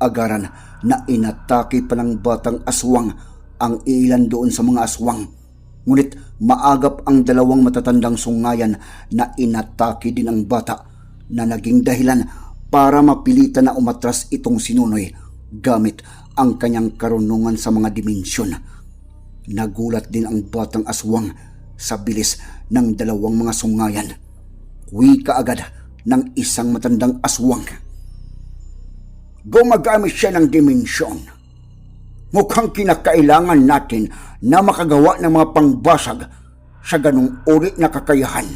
agaran na inatake pa ng batang aswang ang ilan doon sa mga aswang. Ngunit maagap ang dalawang matatandang sungayan na inatake din ang bata na naging dahilan para mapilitan na umatras itong sinunoy gamit ang kanyang karunungan sa mga dimensyon. Nagulat din ang batang aswang sa bilis ng dalawang mga sungayan. Wika agad ng isang matandang aswang. Gumagamit siya ng dimensyon. Mukhang kinakailangan natin na makagawa ng mga pangbasag sa ganong uri na kakayahan.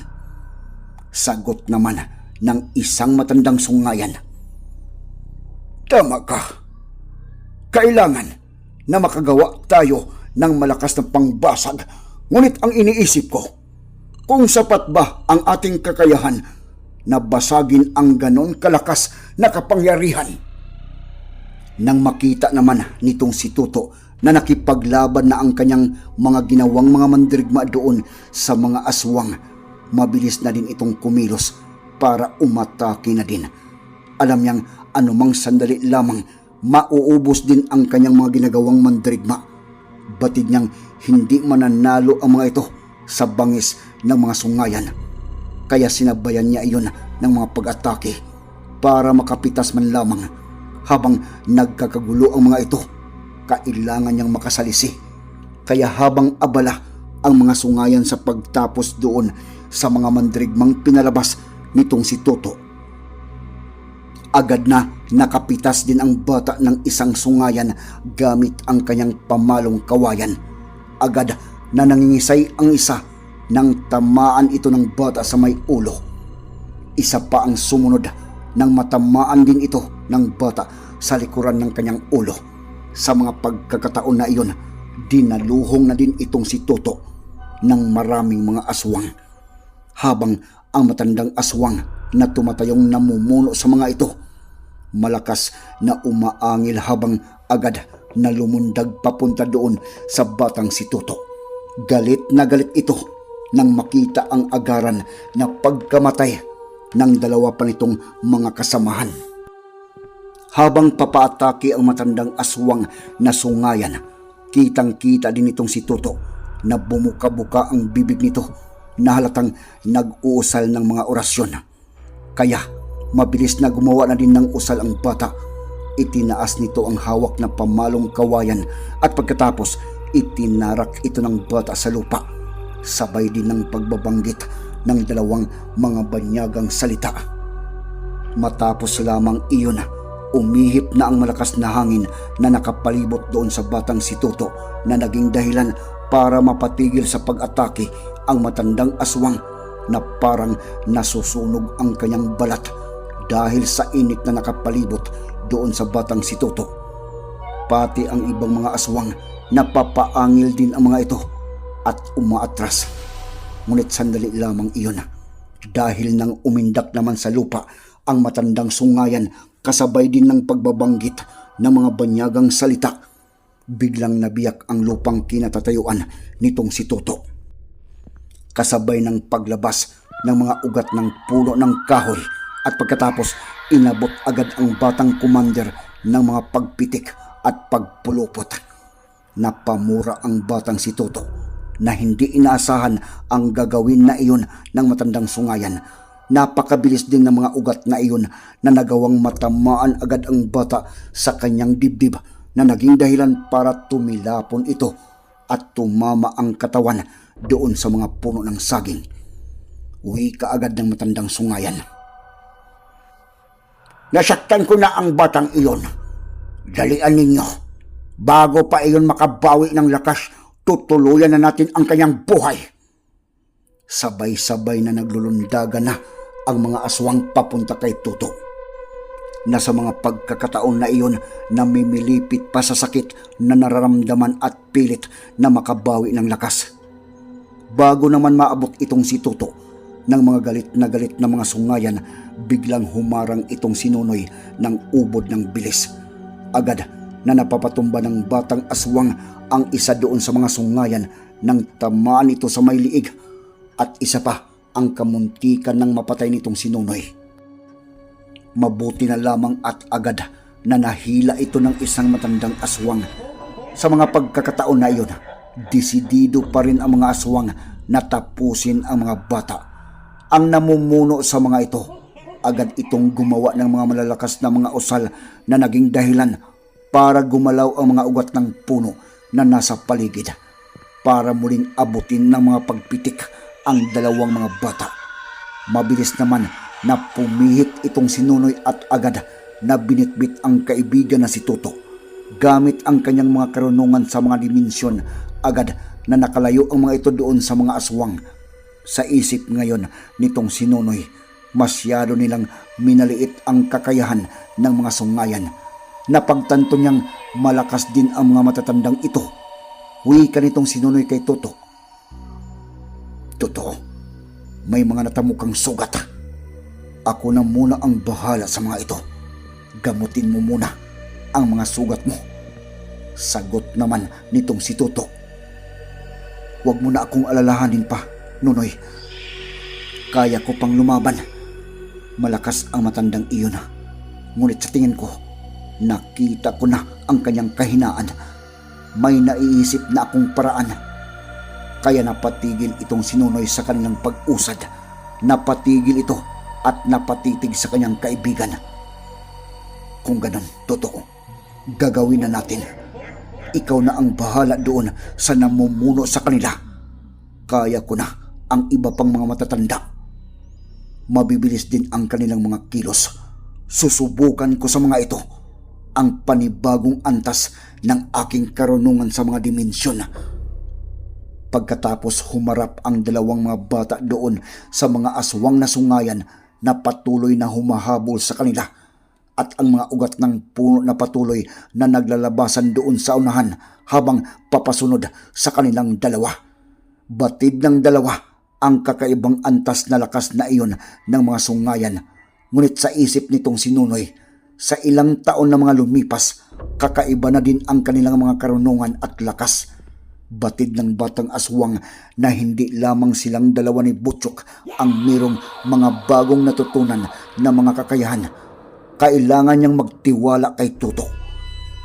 Sagot naman ng isang matandang sungayan. Tama ka. Kailangan na makagawa tayo ng malakas na pangbasag. Ngunit ang iniisip ko, kung sapat ba ang ating kakayahan na basagin ang ganon kalakas na kapangyarihan? Nang makita naman nitong si Tuto na nakipaglaban na ang kanyang mga ginawang mga mandirigma doon sa mga aswang, mabilis na din itong kumilos para umatake na din. Alam niyang anumang sandali lamang mauubos din ang kanyang mga ginagawang mandirigma. Batid niyang hindi mananalo ang mga ito sa bangis ng mga sungayan. Kaya sinabayan niya iyon ng mga pag-atake para makapitas man lamang habang nagkakagulo ang mga ito. Kailangan niyang makasalisi. Kaya habang abala ang mga sungayan sa pagtapos doon sa mga mandrigmang pinalabas nitong si Toto. Agad na nakapitas din ang bata ng isang sungayan gamit ang kanyang pamalong kawayan. Agad na nangingisay ang isa nang tamaan ito ng bata sa may ulo. Isa pa ang sumunod nang matamaan din ito ng bata sa likuran ng kanyang ulo. Sa mga pagkakataon na iyon, dinaluhong na din itong si Toto ng maraming mga aswang. Habang ang matandang aswang na tumatayong namumuno sa mga ito, malakas na umaangil habang agad na lumundag papunta doon sa batang si Toto. Galit na galit ito nang makita ang agaran na pagkamatay ng dalawa pa nitong mga kasamahan. Habang papaatake ang matandang aswang na sungayan, kitang-kita din itong si Toto na bumuka-buka ang bibig nito na halatang nag-uusal ng mga orasyon. Kaya mabilis na gumawa na din ng usal ang bata. Itinaas nito ang hawak na pamalong kawayan at pagkatapos itinarak ito ng bata sa lupa. Sabay din ng pagbabanggit ng dalawang mga banyagang salita. Matapos lamang iyon, umihip na ang malakas na hangin na nakapalibot doon sa batang si Toto na naging dahilan para mapatigil sa pag-atake ang matandang aswang na parang nasusunog ang kanyang balat dahil sa init na nakapalibot doon sa batang si Toto. Pati ang ibang mga aswang napapaangil din ang mga ito at umaatras. Ngunit sandali lamang iyon dahil nang umindak naman sa lupa ang matandang sungayan kasabay din ng pagbabanggit ng mga banyagang salita. Biglang nabiyak ang lupang kinatatayuan nitong si Toto. Kasabay ng paglabas ng mga ugat ng puno ng kahoy at pagkatapos inabot agad ang batang commander ng mga pagpitik at pagpulupot. Napamura ang batang si Toto na hindi inaasahan ang gagawin na iyon ng matandang sungayan. Napakabilis din ng mga ugat na iyon na nagawang matamaan agad ang bata sa kanyang dibdib na naging dahilan para tumilapon ito at tumama ang katawan doon sa mga puno ng saging. Uwi ka agad ng matandang sungayan. Nasaktan ko na ang batang iyon. Dalian ninyo. Bago pa iyon makabawi ng lakas, tutuluyan na natin ang kanyang buhay. Sabay-sabay na naglulundagan na ang mga aswang papunta kay Tuto. Na sa mga pagkakataon na iyon, namimilipit pa sa sakit na nararamdaman at pilit na makabawi ng lakas. Bago naman maabot itong si Tuto, ng mga galit na galit na mga sungayan, biglang humarang itong sinunoy ng ubod ng bilis. Agad na napapatumba ng batang aswang ang isa doon sa mga sungayan nang tamaan ito sa may liig at isa pa ang kamuntikan ng mapatay nitong sinunoy. Mabuti na lamang at agad na nahila ito ng isang matandang aswang. Sa mga pagkakataon na iyon, disidido pa rin ang mga aswang na tapusin ang mga bata. Ang namumuno sa mga ito, agad itong gumawa ng mga malalakas na mga usal na naging dahilan para gumalaw ang mga ugat ng puno na nasa paligid para muling abutin ng mga pagpitik ang dalawang mga bata. Mabilis naman na pumihit itong sinunoy at agad na binitbit ang kaibigan na si Toto. Gamit ang kanyang mga karunungan sa mga dimensyon, agad na nakalayo ang mga ito doon sa mga aswang. Sa isip ngayon nitong sinunoy, masyado nilang minaliit ang kakayahan ng mga sungayan. Napagtanto niyang malakas din ang mga matatandang ito. Wika nitong sinunoy kay Toto. Totoo, may mga natamukang sugat. Ako na muna ang bahala sa mga ito. Gamutin mo muna ang mga sugat mo. Sagot naman nitong si Toto. Huwag mo na akong alalahanin pa, Nunoy. Kaya ko pang lumaban. Malakas ang matandang iyon. Ngunit sa tingin ko, nakita ko na ang kanyang kahinaan. May naiisip na akong paraan kaya napatigil itong sinunoy sa kanilang pag-usad. Napatigil ito at napatitig sa kanyang kaibigan. Kung ganon, totoo, gagawin na natin. Ikaw na ang bahala doon sa namumuno sa kanila. Kaya ko na ang iba pang mga matatanda. Mabibilis din ang kanilang mga kilos. Susubukan ko sa mga ito ang panibagong antas ng aking karunungan sa mga dimensyon Pagkatapos humarap ang dalawang mga bata doon sa mga aswang na sungayan na patuloy na humahabol sa kanila at ang mga ugat ng puno na patuloy na naglalabasan doon sa unahan habang papasunod sa kanilang dalawa. Batid ng dalawa ang kakaibang antas na lakas na iyon ng mga sungayan. Ngunit sa isip nitong sinunoy, sa ilang taon na mga lumipas, kakaiba na din ang kanilang mga karunungan at lakas batid ng batang aswang na hindi lamang silang dalawa ni Butchok ang mayroong mga bagong natutunan na mga kakayahan. Kailangan niyang magtiwala kay Tuto.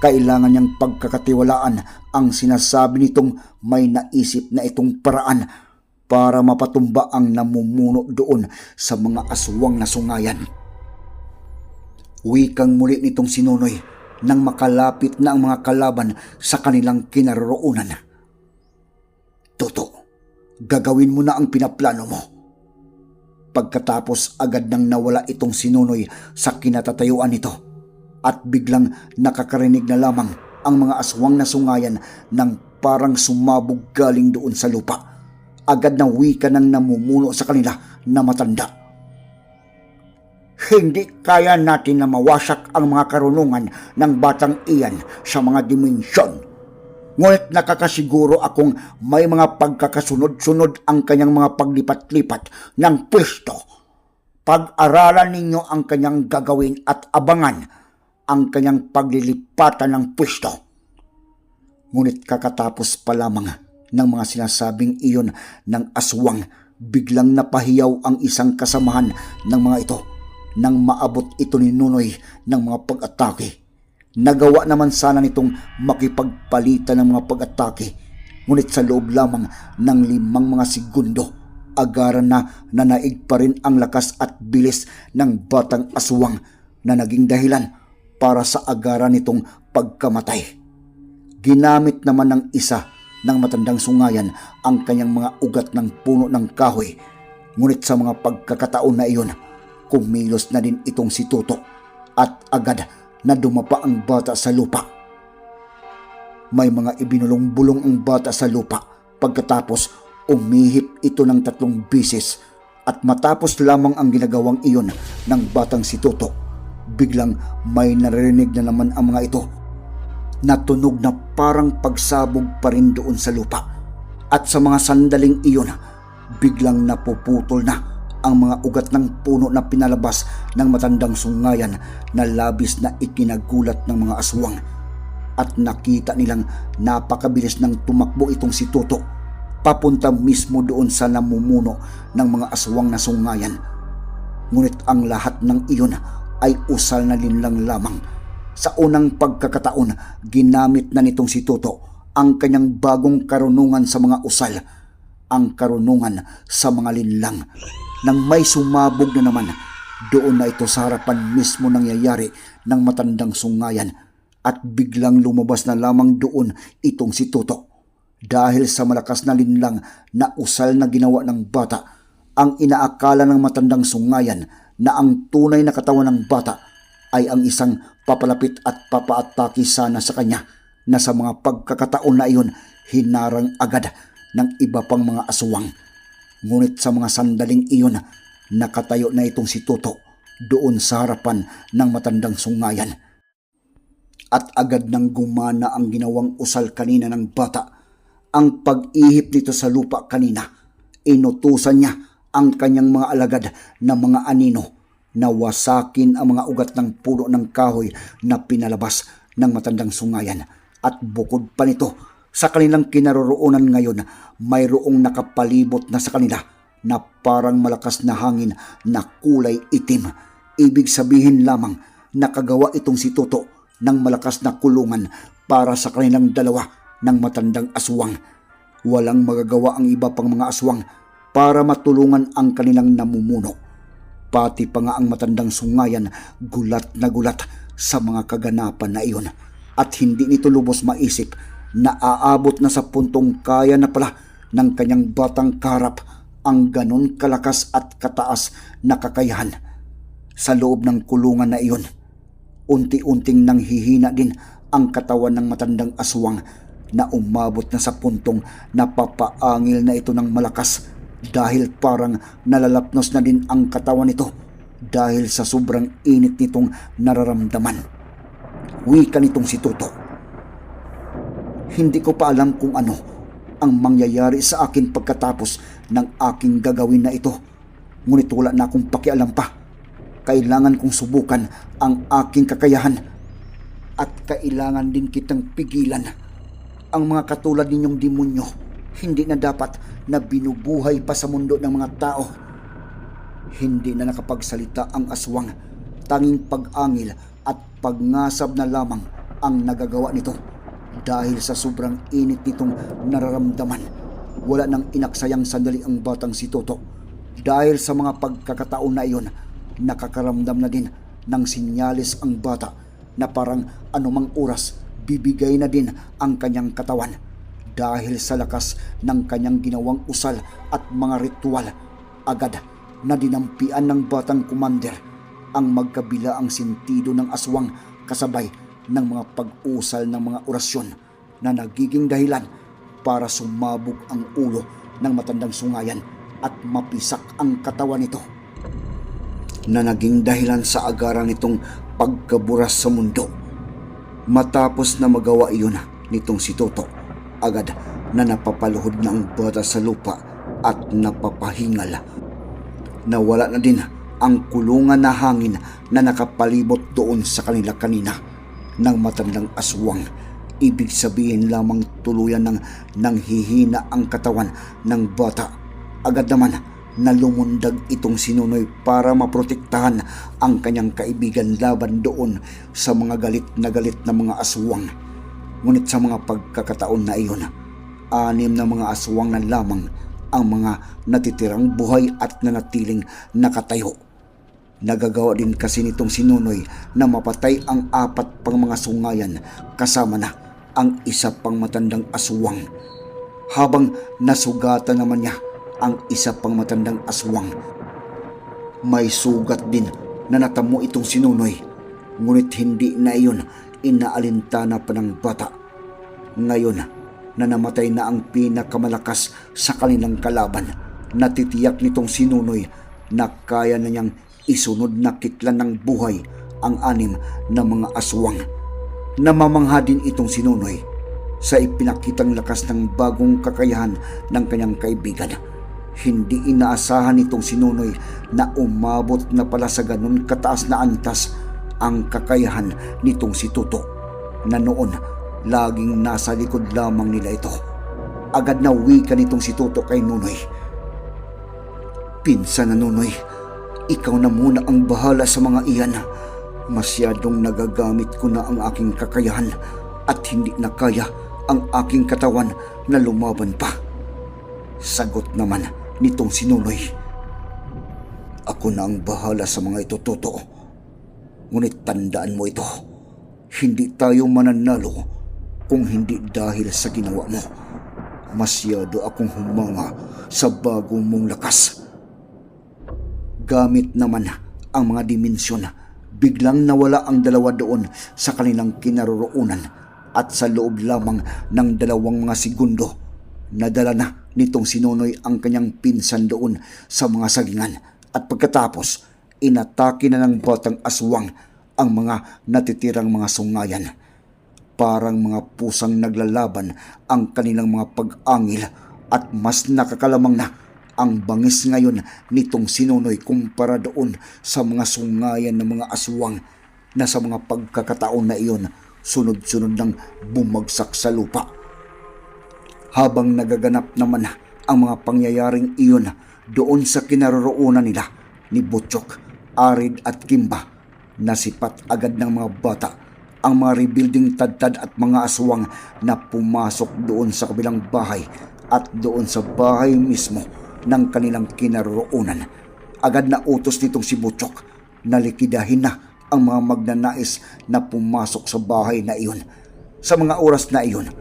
Kailangan niyang pagkakatiwalaan ang sinasabi nitong may naisip na itong paraan para mapatumba ang namumuno doon sa mga aswang na sungayan. Wikang muli nitong sinunoy nang makalapit na ang mga kalaban sa kanilang kinaroroonan. Toto, gagawin mo na ang pinaplano mo. Pagkatapos agad nang nawala itong sinunoy sa kinatatayuan nito at biglang nakakarinig na lamang ang mga aswang na sungayan ng parang sumabog galing doon sa lupa. Agad na wika ng namumuno sa kanila na matanda. Hindi kaya natin na mawasak ang mga karunungan ng batang iyan sa mga dimensyon Ngunit nakakasiguro akong may mga pagkakasunod-sunod ang kanyang mga paglipat-lipat ng pwesto. Pag-aralan ninyo ang kanyang gagawin at abangan ang kanyang paglilipatan ng pwesto. Ngunit kakatapos pa lamang ng mga sinasabing iyon ng aswang, biglang napahiyaw ang isang kasamahan ng mga ito nang maabot ito ni Nunoy ng mga pag-atake Nagawa naman sana nitong makipagpalitan ng mga pag-atake. Ngunit sa loob lamang ng limang mga segundo, agaran na nanaig pa rin ang lakas at bilis ng batang aswang na naging dahilan para sa agaran nitong pagkamatay. Ginamit naman ng isa ng matandang sungayan ang kanyang mga ugat ng puno ng kahoy. Ngunit sa mga pagkakataon na iyon, kumilos na din itong si Tuto at agad na dumapa ang bata sa lupa. May mga ibinulong-bulong ang bata sa lupa pagkatapos umihip ito ng tatlong bisis at matapos lamang ang ginagawang iyon ng batang si Tuto, biglang may naririnig na naman ang mga ito na tunog na parang pagsabog pa rin doon sa lupa. At sa mga sandaling iyon, biglang napuputol na ang mga ugat ng puno na pinalabas ng matandang sungayan na labis na ikinagulat ng mga aswang. At nakita nilang napakabilis ng tumakbo itong si Toto papunta mismo doon sa namumuno ng mga aswang na sungayan. Ngunit ang lahat ng iyon ay usal na linlang lamang. Sa unang pagkakataon, ginamit na nitong si Toto ang kanyang bagong karunungan sa mga usal, ang karunungan sa mga linlang. Nang may sumabog na naman, doon na ito sa harapan mismo nangyayari ng matandang sungayan at biglang lumabas na lamang doon itong si Toto. Dahil sa malakas na linlang na usal na ginawa ng bata, ang inaakala ng matandang sungayan na ang tunay na katawan ng bata ay ang isang papalapit at papaatake sana sa kanya na sa mga pagkakataon na iyon hinarang agad ng iba pang mga aswang. Ngunit sa mga sandaling iyon, nakatayo na itong si Toto doon sa harapan ng matandang sungayan. At agad nang gumana ang ginawang usal kanina ng bata, ang pag-ihip nito sa lupa kanina, inutusan niya ang kanyang mga alagad na mga anino na wasakin ang mga ugat ng puno ng kahoy na pinalabas ng matandang sungayan. At bukod pa nito, sa kanilang kinaroroonan ngayon, mayroong nakapalibot na sa kanila na parang malakas na hangin na kulay itim. Ibig sabihin lamang nakagawa itong si Toto ng malakas na kulungan para sa kanilang dalawa ng matandang aswang. Walang magagawa ang iba pang mga aswang para matulungan ang kanilang namumuno. Pati pa nga ang matandang sungayan gulat na gulat sa mga kaganapan na iyon at hindi nito lubos maisip na aabot na sa puntong kaya na pala ng kanyang batang karap ang ganon kalakas at kataas na kakayahan. Sa loob ng kulungan na iyon, unti-unting nanghihina din ang katawan ng matandang aswang na umabot na sa puntong napapaangil na ito ng malakas dahil parang nalalapnos na din ang katawan nito dahil sa sobrang init nitong nararamdaman. Wika nitong si Tuto. Hindi ko pa alam kung ano ang mangyayari sa akin pagkatapos ng aking gagawin na ito. Ngunit wala na akong pakialam pa. Kailangan kong subukan ang aking kakayahan at kailangan din kitang pigilan. Ang mga katulad ninyong demonyo hindi na dapat na binubuhay pa sa mundo ng mga tao. Hindi na nakapagsalita ang aswang. Tanging pag-angil at pagngasab na lamang ang nagagawa nito. Dahil sa sobrang init nitong nararamdaman, wala nang inaksayang sandali ang batang si Toto. Dahil sa mga pagkakataon na iyon, nakakaramdam na din ng sinyalis ang bata na parang anumang oras bibigay na din ang kanyang katawan dahil sa lakas ng kanyang ginawang usal at mga ritual. Agad na dinampian ng batang commander ang magkabila ang sentido ng aswang kasabay ng mga pag-usal ng mga orasyon na nagiging dahilan para sumabog ang ulo ng matandang sungayan at mapisak ang katawan nito na naging dahilan sa agaran nitong pagkaburas sa mundo. Matapos na magawa iyon nitong si Toto, agad na napapaluhod na ang bata sa lupa at napapahingal. Nawala na din ang kulungan na hangin na nakapalibot doon sa kanila kanina ng matandang aswang. Ibig sabihin lamang tuluyan ng nanghihina ang katawan ng bata. Agad naman na lumundag itong sinunoy para maprotektahan ang kanyang kaibigan laban doon sa mga galit na galit na mga aswang. Ngunit sa mga pagkakataon na iyon, anim na mga aswang na lamang ang mga natitirang buhay at nanatiling nakatayo. Nagagawa din kasi nitong sinunoy na mapatay ang apat pang mga sungayan kasama na ang isa pang matandang aswang. habang nasugatan naman niya ang isa pang matandang aswang. May sugat din na natamo itong sinunoy, ngunit hindi na iyon inaalintana pa ng bata. Ngayon na namatay na ang pinakamalakas sa kanilang kalaban, natitiyak nitong sinunoy na kaya na niyang isunod na kitlan ng buhay ang anim na mga aswang. Namamangha din itong sinunoy sa ipinakitang lakas ng bagong kakayahan ng kanyang kaibigan. Hindi inaasahan nitong sinunoy na umabot na pala sa ganun kataas na antas ang kakayahan nitong si Tuto na noon laging nasa likod lamang nila ito. Agad na wika nitong si Tuto kay Nunoy. Pinsan na Nunoy, ikaw na muna ang bahala sa mga iyan. Masyadong nagagamit ko na ang aking kakayahan at hindi na kaya ang aking katawan na lumaban pa. Sagot naman nitong sinunoy. Ako na ang bahala sa mga ito, Toto. Ngunit tandaan mo ito. Hindi tayo mananalo kung hindi dahil sa ginawa mo. Masyado akong humanga sa bagong mong lakas. Gamit naman ang mga dimensyon, biglang nawala ang dalawa doon sa kanilang kinaroroonan at sa loob lamang ng dalawang mga segundo, nadala na nitong sinunoy ang kanyang pinsan doon sa mga sagingan at pagkatapos, inatake na ng batang aswang ang mga natitirang mga sungayan. Parang mga pusang naglalaban ang kanilang mga pag-angil at mas nakakalamang na ang bangis ngayon nitong sinunoy kumpara doon sa mga sungayan ng mga aswang na sa mga pagkakataon na iyon sunod-sunod nang bumagsak sa lupa. Habang nagaganap naman ang mga pangyayaring iyon doon sa kinaroroonan nila ni Butchok, Arid at Kimba, nasipat agad ng mga bata ang mga rebuilding tadtad at mga aswang na pumasok doon sa kabilang bahay at doon sa bahay mismo ng kanilang kinaroroonan. Agad na utos nitong si Butchok na likidahin na ang mga magnanais na pumasok sa bahay na iyon. Sa mga oras na iyon,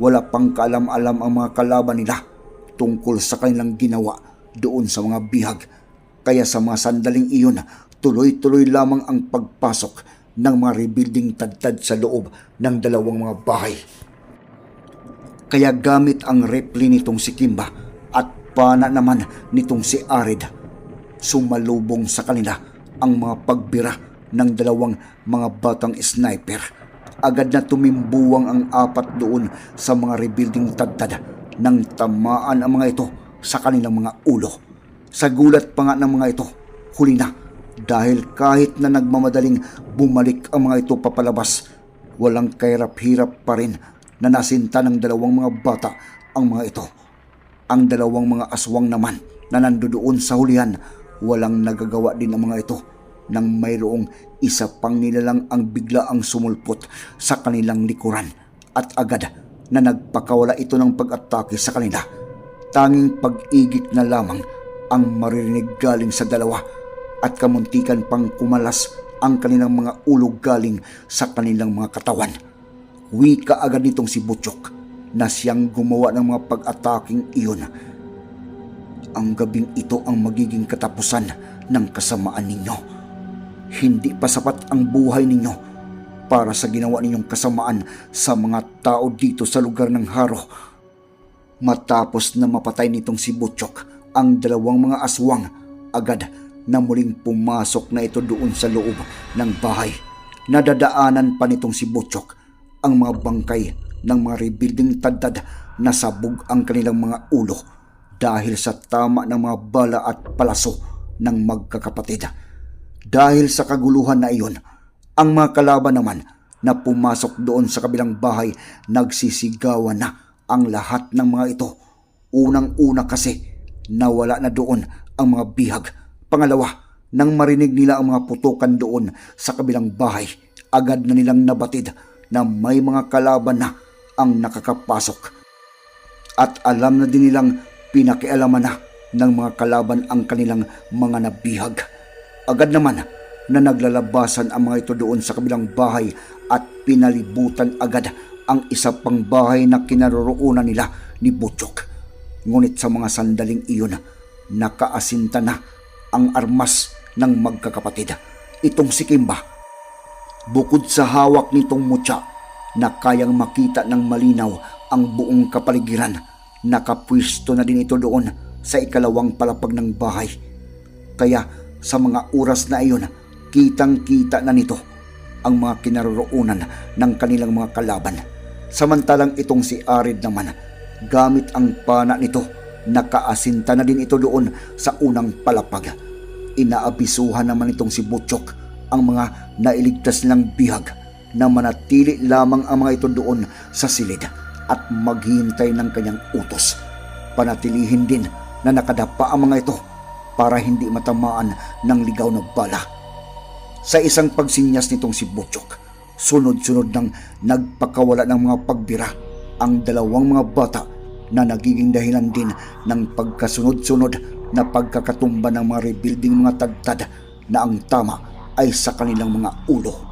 wala pang kaalam-alam ang mga kalaban nila tungkol sa kanilang ginawa doon sa mga bihag. Kaya sa mga sandaling iyon, tuloy-tuloy lamang ang pagpasok ng mga rebuilding tadtad sa loob ng dalawang mga bahay. Kaya gamit ang repli nitong si Kimba at pana naman nitong si Arid, sumalubong sa kanila ang mga pagbira ng dalawang mga batang sniper. Agad na tumimbuwang ang apat doon sa mga rebuilding tadtad nang tamaan ang mga ito sa kanilang mga ulo. Sa gulat pa nga ng mga ito, huli na dahil kahit na nagmamadaling bumalik ang mga ito papalabas, walang kahirap-hirap pa rin na nasinta ng dalawang mga bata ang mga ito. Ang dalawang mga aswang naman na nandoon sa hulihan, walang nagagawa din ang mga ito nang mayroong isa pang nilalang ang bigla ang sumulpot sa kanilang likuran at agad na nagpakawala ito ng pag-atake sa kanila. Tanging pag-igit na lamang ang maririnig galing sa dalawa at kamuntikan pang kumalas ang kanilang mga ulo galing sa kanilang mga katawan. Wika agad nitong si Butchok na siyang gumawa ng mga pag-ataking iyon. Ang gabing ito ang magiging katapusan ng kasamaan ninyo. Hindi pa sapat ang buhay ninyo para sa ginawa ninyong kasamaan sa mga tao dito sa lugar ng Haro. Matapos na mapatay nitong si Butchok ang dalawang mga aswang, agad na muling pumasok na ito doon sa loob ng bahay. Nadadaanan pa nitong si Butchok ang mga bangkay ng mga rebuilding tadtad na sabog ang kanilang mga ulo dahil sa tama ng mga bala at palaso ng magkakapatid. Dahil sa kaguluhan na iyon, ang mga kalaban naman na pumasok doon sa kabilang bahay nagsisigawan na ang lahat ng mga ito. Unang-una kasi nawala na doon ang mga bihag. Pangalawa, nang marinig nila ang mga putukan doon sa kabilang bahay, agad na nilang nabatid na may mga kalaban na ang nakakapasok. At alam na din nilang pinakialaman na ng mga kalaban ang kanilang mga nabihag. Agad naman na naglalabasan ang mga ito doon sa kabilang bahay at pinalibutan agad ang isa pang bahay na kinaroroonan nila ni Butchok. Ngunit sa mga sandaling iyon, nakaasinta na ang armas ng magkakapatid. Itong si Kimba. Bukod sa hawak nitong mutya na kayang makita ng malinaw ang buong kapaligiran, nakapwisto na din ito doon sa ikalawang palapag ng bahay. Kaya sa mga oras na iyon, kitang-kita na nito ang mga kinaroroonan ng kanilang mga kalaban. Samantalang itong si Arid naman, gamit ang pana nito, nakaasinta na din ito doon sa unang palapag. Inaabisuhan naman itong si Butchok ang mga nailigtas nilang bihag na manatili lamang ang mga ito doon sa silid at maghintay ng kanyang utos. Panatilihin din na nakadapa ang mga ito para hindi matamaan ng ligaw na bala. Sa isang pagsinyas nitong si Butchok, sunod-sunod nang nagpakawala ng mga pagbira ang dalawang mga bata na nagiging dahilan din ng pagkasunod-sunod na pagkakatumba ng mga rebuilding mga tagtad na ang tama ay sa kanilang mga ulo.